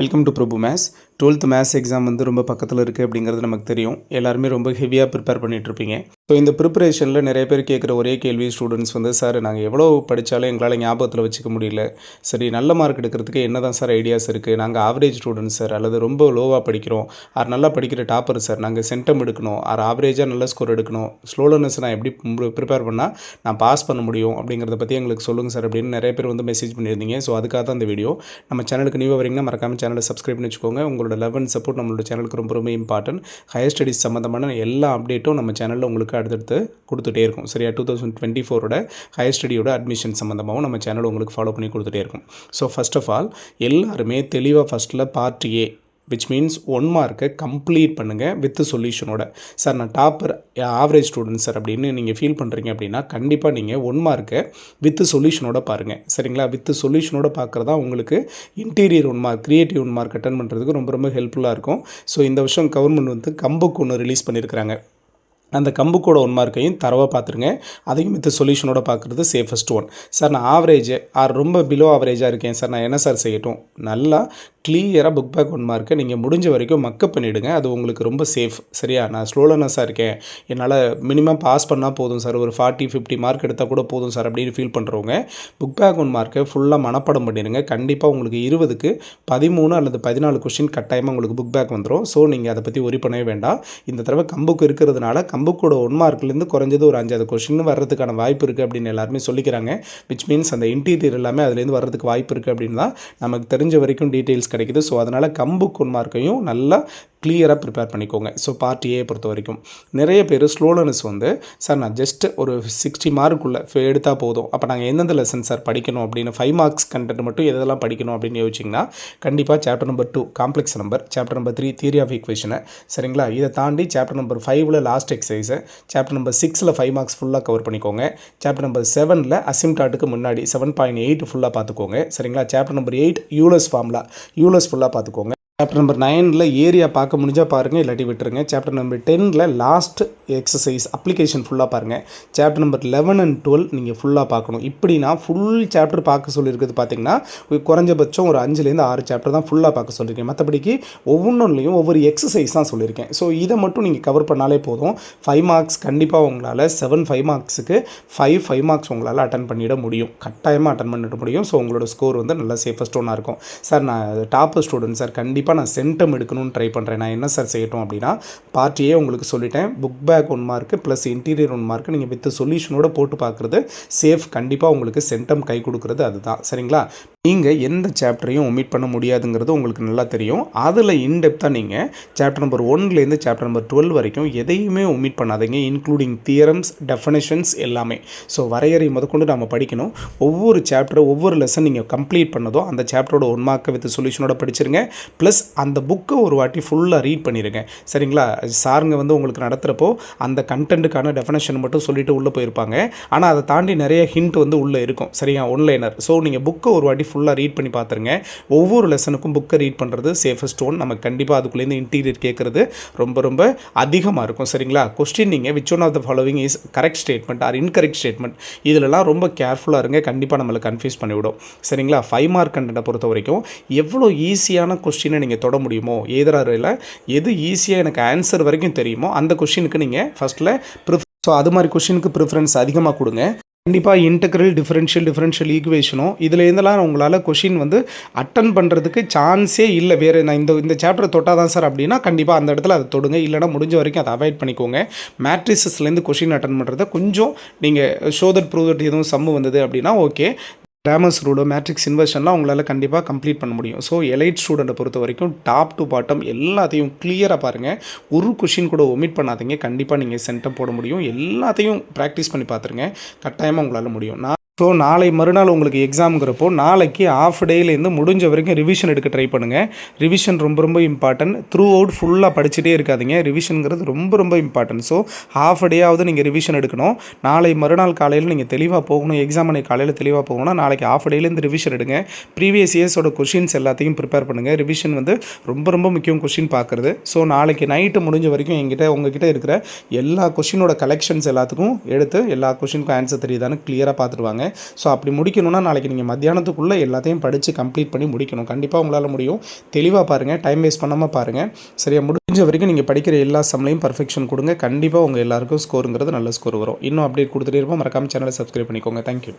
Welcome to Prabhu maths twelfth maths exam வந்து ரொம்ப பக்கத்தில் இருக்குது அப்படிங்கிறது நமக்கு தெரியும். எல்லாருமே ரொம்ப ஹெவியாக ப்ரிப்பேர் பண்ணிகிட்ருப்பீங்க ஸோ இந்த ப்ரிப்பரேஷனில் நிறைய பேர் கேட்குற ஒரே கேள்வி ஸ்டூடெண்ட்ஸ் வந்து சார் நாங்கள் எவ்வளோ படித்தாலும் எங்களால் ஞாபகத்தில் வச்சுக்க முடியல. சரி நல்ல மார்க் எடுக்கிறதுக்கு என்ன தான் சார் ஐடியாஸ் இருக்குது நாங்கள் ஆவரேஜ் ஸ்டூடெண்ட்ஸ் சார். அல்லது ரொம்ப லோவாக படிக்கிறோம். ஆர் நல்லா படிக்கிற டாப்பர் சார். நாங்கள் சென்டம் எடுக்கணும். ஆர் ஆவரேஜாக நல்ல ஸ்கோர் எடுக்கணும். ஸ்லோலர்னஸ் நான் எப்படி ப்ரிப்பேர் பண்ணால் நான் பாஸ் பண்ண முடியும்? அப்படிங்கிறத பற்றி எங்களுக்கு சொல்லுங்கள் சார் அப்படின்னு நிறைய பேர் வந்து மெசேஜ் பண்ணியிருந்தீங்க. ஸோ அதுக்காக தான் இந்த வீடியோ நம்ம சேனலுக்கு நியூவாக வரீங்கன்னா மறக்காமல் சேனலை சப்ஸ்கிரைப் பண்ணி வச்சுக்கோங்க. உங்களோட லெவன் சப்போர்ட் நம்மளோட சேனலுக்கு ரொம்ப ரொம்ப இம்பார்ட்டன்ட் ஹையர் ஸ்டடீஸ் சம்மந்தமான எல்லா அப்டேட்டும் நம்ம சேனலில் உங்களுக்கு அடுத்தடுத்து கொடுத்துட்டே இருக்கும். சரியா? டூ தௌசண்ட் டுவெண்ட்டி ஃபோரோட ஹையர் ஸ்டடியோட அட்மிஷன் சம்மந்தமாகவும் நம்ம சேனல் உங்களுக்கு ஃபாலோ பண்ணி கொடுத்துட்டே இருக்கும். ஸோ ஃபஸ்ட் ஆஃப் ஆல் எல்லாருமே தெளிவாக ஃபஸ்ட்டில் part A which means one மார்க்கை கம்ப்ளீட் பண்ணுங்கள் வித் சொல்யூஷனோட சார் நான் டாப்பர் ஆவரேஜ் ஸ்டூடெண்ட் சார் அப்படின்னு நீங்கள் ஃபீல் பண்ணுறீங்க அப்படின்னா கண்டிப்பாக நீங்கள் ஒன் மார்க்கை வித் சொல்யூஷனோட பாருங்கள் சரிங்களா? வித் சொல்யூஷனோட பார்க்குறதா உங்களுக்கு interior one mark creative one mark attend பண்ணுறதுக்கு ரொம்ப ரொம்ப ஹெல்ப்ஃபுல்லாக இருக்கும். ஸோ இந்த வருஷம் கவர்மெண்ட் வந்து கம்புக்கு ஒன்று ரிலீஸ் பண்ணியிருக்கிறாங்க அந்த கம்புக்கோட ஒன் மார்க்கையும் தரவாக பார்த்துருங்க. அதையும் வித் சொல்யூஷனோட பார்க்குறது சேஃபஸ்ட் ஒன் சார் நான் ஆவரேஜ் ஆர் ரொம்ப பிலோ ஆவரேஜாக இருக்கேன். சார் நான் என்ன சார் செய்யட்டும்? நல்லா கிளியராக புக் பேக் ஒன் மார்க்கை நீங்கள் முடிஞ்ச வரைக்கும் மக்கப் பண்ணிவிடுங்க அது உங்களுக்கு ரொம்ப சேஃப் சரியா? நான் ஸ்லோலனஸாக இருக்கேன். என்னால் மினிமம் பாஸ் பண்ணால் போதும் சார் ஒரு ஃபார்ட்டி ஃபிஃப்டி மார்க் எடுத்தால் கூட போதும் சார் அப்படின்னு ஃபீல் பண்ணுறவங்க புக் பேக் ஒன் மார்க்கை ஃபுல்லாக மனப்படம் பண்ணிடுங்க. கண்டிப்பாக உங்களுக்கு இருபதுக்கு பதிமூணு அல்லது பதினாலு கொஷின் கட்டாயமாக உங்களுக்கு புக் பேக் வந்துடும் ஸோ நீங்கள் அதை பற்றி ஒரி பண்ணவே வேண்டாம். இந்த தடவை கம்புக்கு இருக்கிறதுனால கம்புக்கோட ஒன் மார்க்லேருந்து குறைஞ்சது ஒரு அஞ்சாவது கொஷின் வர்றதுக்கான வாய்ப்பு இருக்குது அப்படின்னு எல்லாருமே சொல்லிக்கிறாங்க. விச் மீன்ஸ் அந்த இன்டீரியர் எல்லாமே அதுலேருந்து வர்றதுக்கு வாய்ப்பு இருக்குது அப்படின்னு தான் நமக்கு தெரிஞ்ச வரைக்கும் டீட்டெயில்ஸ் கிடைக்குது. ஸோ அதனால் கம்பு ஒன் மார்க்கையும் நல்லா கிளியராக ப்ரிப்பேர் பண்ணிக்கோங்க. ஸோ பார்ட் ஏ பொறுத்த வரைக்கும். நிறைய பேர் ஸ்லோலனஸ் வந்து சார் நான் ஜஸ்ட் ஒரு சிக்ஸ்டி மார்க்குள்ளே எடுத்தால் போதும். அப்போ நாங்கள் எந்தெந்த லெசன் சார் படிக்கணும்? அப்படின்னு ஃபைவ் மார்க்ஸ் கண்டென்ட் மட்டும் எதெல்லாம் படிக்கணும் அப்படின்னு யோசிச்சிங்கன்னா கண்டிப்பாக chapter number two complex number chapter number three theory of ஈக்குவேஷனை சரிங்களா? இதை தாண்டி சாப்டர் நம்பர் ஃபைவ்ல லாஸ்ட் எக்ஸசைஸை சாப்டர் நம்பர் சிக்ஸில் ஃபைவ் மார்க்ஸ் ஃபுல்லாக கவர் பண்ணிக்கோங்க. சாப்டர் நம்பர் செவனில் அசிம்டாட்டுக்கு முன்னாடி செவன் பாயிண்ட் எயிட் ஃபுல்லாக பார்த்துக்கோங்க. சரிங்களா? Chapter number eight Euler's formula Euler's ஃபுல்லாக பார்த்துக்கோங்க. சாப்டர் நம்பர் நைனில் ஏரியா பார்க்க முடிஞ்சால் பாருங்கள் இல்லாட்டி விட்டுருங்க. சாப்டர் நம்பர் டெனில் லாஸ்ட் எக்ஸசைஸ் அப்ளிகேஷன் ஃபுல்லாக பாருங்கள் chapter number eleven and twelve நீங்கள் ஃபுல்லாக பார்க்கணும். இப்படின்னா ஃபுல் சாப்டர் பார்க்க சொல்லியிருக்கிறது பார்த்தீங்கன்னா குறைஞ்சபட்சம் ஒரு அஞ்சுலேருந்து ஆறு சாப்டர் தான் ஃபுல்லாக பார்க்க சொல்லியிருக்கேன். மற்றபடிக்கு ஒவ்வொன்றுலையும் ஒவ்வொரு எக்ஸசைஸ் தான் சொல்லியிருக்கேன். ஸோ இதை மட்டும் நீங்கள் கவர் பண்ணாலே போதும். ஃபைவ் மார்க்ஸ் கண்டிப்பாக உங்களால் செவன் ஃபைவ் மார்க்ஸுக்கு ஃபைவ் ஃபைவ் மார்க்ஸ் உங்களால் அட்டன் பண்ணிட முடியும். கட்டாயமாக அட்டன் பண்ணிட முடியும். ஸோ உங்களோட ஸ்கோர் வந்து நல்லா சேஃபஸ்ட் ஒன்றா இருக்கும். சார் நான் டாப் ஸ்டூடெண்ட் சார் கண்டிப்பாக நான் சென்டம் எடுக்கணும்னு ட்ரை பண்ணுறேன் நான் என்ன சார் செய்யட்டும் அப்படின்னா பார்ட்டியே உங்களுக்கு சொல்லிட்டேன். Book back one mark plus interior one mark நீங்கள் வித் சொல்யூஷனோட போட்டு பார்க்குறது சேஃப் கண்டிப்பாக உங்களுக்கு சென்டம் கை கொடுக்குறது அதுதான். சரிங்களா? நீங்கள் எந்த சாப்டரையும் ஒமிட் பண்ண முடியாதுங்கிறது உங்களுக்கு நல்லா தெரியும். அதில் இன்டெப்த்தாக நீங்கள் சாப்டர் நம்பர் ஒன்லேருந்து சாப்டர் நம்பர் டுவெல் வரைக்கும் எதையுமே ஒமிட் பண்ணாதீங்க இன்க்ளூடிங் தியரம்ஸ் டெஃபனேஷன்ஸ் எல்லாமே. ஸோ வரையறை முதற்கொண்டு நம்ம படிக்கணும். ஒவ்வொரு சாப்டரை ஒவ்வொரு லெசன் நீங்கள் கம்ப்ளீட் பண்ணதோ அந்த சாப்டரோட ஒன் மார்க்கை வித் சொல்யூஷனோட படிச்சிருங்க. ப்ளஸ் அந்த புக்கை ஒரு வாட்டி ஃபுல்லாக ரீட் பண்ணிடுங்க சரிங்களா? சாருங்க வந்து உங்களுக்கு நடத்துகிறப்போ அந்த கண்டென்ட்டுக்கான டெஃபனேஷன் மட்டும் சொல்லிட்டு உள்ளே போயிருப்பாங்க. ஆனால் அதை தாண்டி நிறைய ஹிண்ட் வந்து உள்ளே இருக்கும். சரியா? ஒன்லைனர் ஸோ நீங்கள் புக்கை ஒரு வாட்டி ஃபுல்லாக ரீட் பண்ணி பார்த்துருங்க ஒவ்வொரு லெசனுக்கும் புக்கை ரீட் பண்ணுறது சேஃபஸ்ட் ஒன் நமக்கு கண்டிப்பாக அதுக்குள்ளேருந்து இன்டீரியர் கேட்குறது ரொம்ப ரொம்ப அதிகமாக இருக்கும். சரிங்களா? கொஸ்டின் நீங்கள் which one of the following is correct statement or incorrect statement இதிலலாம் ரொம்ப கேர்ஃபுல்லாக இருங்க. கண்டிப்பாக நம்மளை கன்ஃபியூஸ் பண்ணிவிடும். சரிங்களா? ஃபைவ் மார்க் கண்டென்ட்டை பொறுத்த வரைக்கும் எவ்வளோ ஈஸியான கொஸ்டினை நீங்கள் நீங்கள் தொட முடியுமோ? ஏதராரில் எது ஈஸியாக எனக்கு ஆன்சர் வரைக்கும் தெரியுமோ? அந்த கொஷினுக்கு நீங்கள் ஃபஸ்ட்டில் ப்ரிஃப் ஸோ அது மாதிரி கொஷினுக்கு ப்ரிஃபரன்ஸ் அதிகமாக கொடுங்க. கண்டிப்பாக இன்டெக்ரல் டிஃபரன்ஷியல் டிஃபரன்ஷியல் ஈக்குவேஷனும் இதில் இருந்தெல்லாம் உங்களால் கொஷின் வந்து அட்டன் பண்ணுறதுக்கு சான்ஸே இல்லை. வேறு நான் இந்த இந்த சாப்டர் தொட்டால் தான் சார் அப்படின்னா கண்டிப்பாக அந்த இடத்துல அதை தொடுங்க. இல்லைனா முடிஞ்ச வரைக்கும் அதை அவாய்ட் பண்ணிக்கோங்க. மேட்ரிசஸ்லேருந்து கொஷின் அட்டன் பண்ணுறத கொஞ்சம் நீங்கள் ஷோதட் ப்ரூவட் எதுவும் சம்மு வந்தது அப்படின்னா ஓகே கிராமர்ஸ் ரூடோ மேட்ரிக்ஸ் இன்வர்ஷன்லாம் உங்களால் கண்டிப்பாக கம்ப்ளீட் பண்ண முடியும். ஸோ எலைட் ஸ்டூடெண்ட்டை பொறுத்த வரைக்கும் டாப் டு பாட்டம் எல்லாத்தையும் கிளியராக பாருங்கள் ஒரு கொஷின் கூட ஒமிட் பண்ணாதீங்க. கண்டிப்பாக நீங்கள் சென்டம் போட முடியும். எல்லாத்தையும் ப்ராக்டிஸ் பண்ணி பார்த்துருங்க கட்டாயமாக உங்களால் முடியும். நான் ஸோ நாளை மறுநாள் உங்களுக்கு எக்ஸாமுங்கிறப்போ நாளைக்கு ஆஃப் டேலேருந்து முடிஞ்ச வரைக்கும் ரிவிஷன் எடுக்க ட்ரை பண்ணுங்கள் ரிவிஷன் ரொம்ப ரொம்ப இம்பார்ட்டன்ட் த்ரூ அவுட் ஃபுல்லாக படிச்சுட்டே இருக்காதிங்க. ரிவிஷனுங்கிறது ரொம்ப ரொம்ப இம்பார்ட்டன்ட் ஸோ ஹாஃப் டேயாவது நீங்கள் ரிவிஷன் எடுக்கணும். நாளை மறுநாள் காலையில் நீங்கள் தெளிவாக போகணும். எக்ஸாம் அன்னைக்கு காலையில் தெளிவாக போகணும்னா நாளைக்கு ஆஃப் டேலேருந்து ரிவிஷன் எடுங்க. ப்ரீவியஸ் இயர்ஸோட கொஷின்ஸ் எல்லாத்தையும் ப்ரிப்பேர் பண்ணுங்கள் ரிவிஷன் வந்து ரொம்ப ரொம்ப முக்கியம் கொஷின் பார்க்குறது. ஸோ நாளைக்கு நைட்டு முடிஞ்ச வரைக்கும் எங்கிட்ட உங்ககிட்ட இருக்கிற எல்லா கொஷினோட கலெக்ஷன்ஸ் எல்லாத்துக்கும் எடுத்து எல்லா கொஷினுக்கும் ஆன்சர் தெரியுதான்னு கிளியராக பார்த்துருவாங்க ஸோ அப்படி முடிக்கணும்னா நாளைக்கு நீங்கள் மத்தியானத்துக்குள்ளே எல்லாத்தையும் படித்து கம்ப்ளீட் பண்ணி முடிக்கணும். கண்டிப்பாக உங்களால் முடியும். தெளிவாக பாருங்கள் டைம் வேஸ்ட் பண்ணாமல் பாருங்கள் சரியாக முடிஞ்ச வரைக்கும் நீங்கள் படிக்கிற எல்லா சம்லையும் பர்ஃபெக்ஷன் கொடுங்க. கண்டிப்பாக உங்கள் எல்லாருக்கும் ஸ்கோருங்கிறது நல்ல ஸ்கோர் வரும். இன்னும் அப்டேட் கொடுத்துட்டே இருப்போம். மறக்காம சேனலை சப்ஸ்கிரைப் பண்ணிக்கோங்க. தேங்க்யூ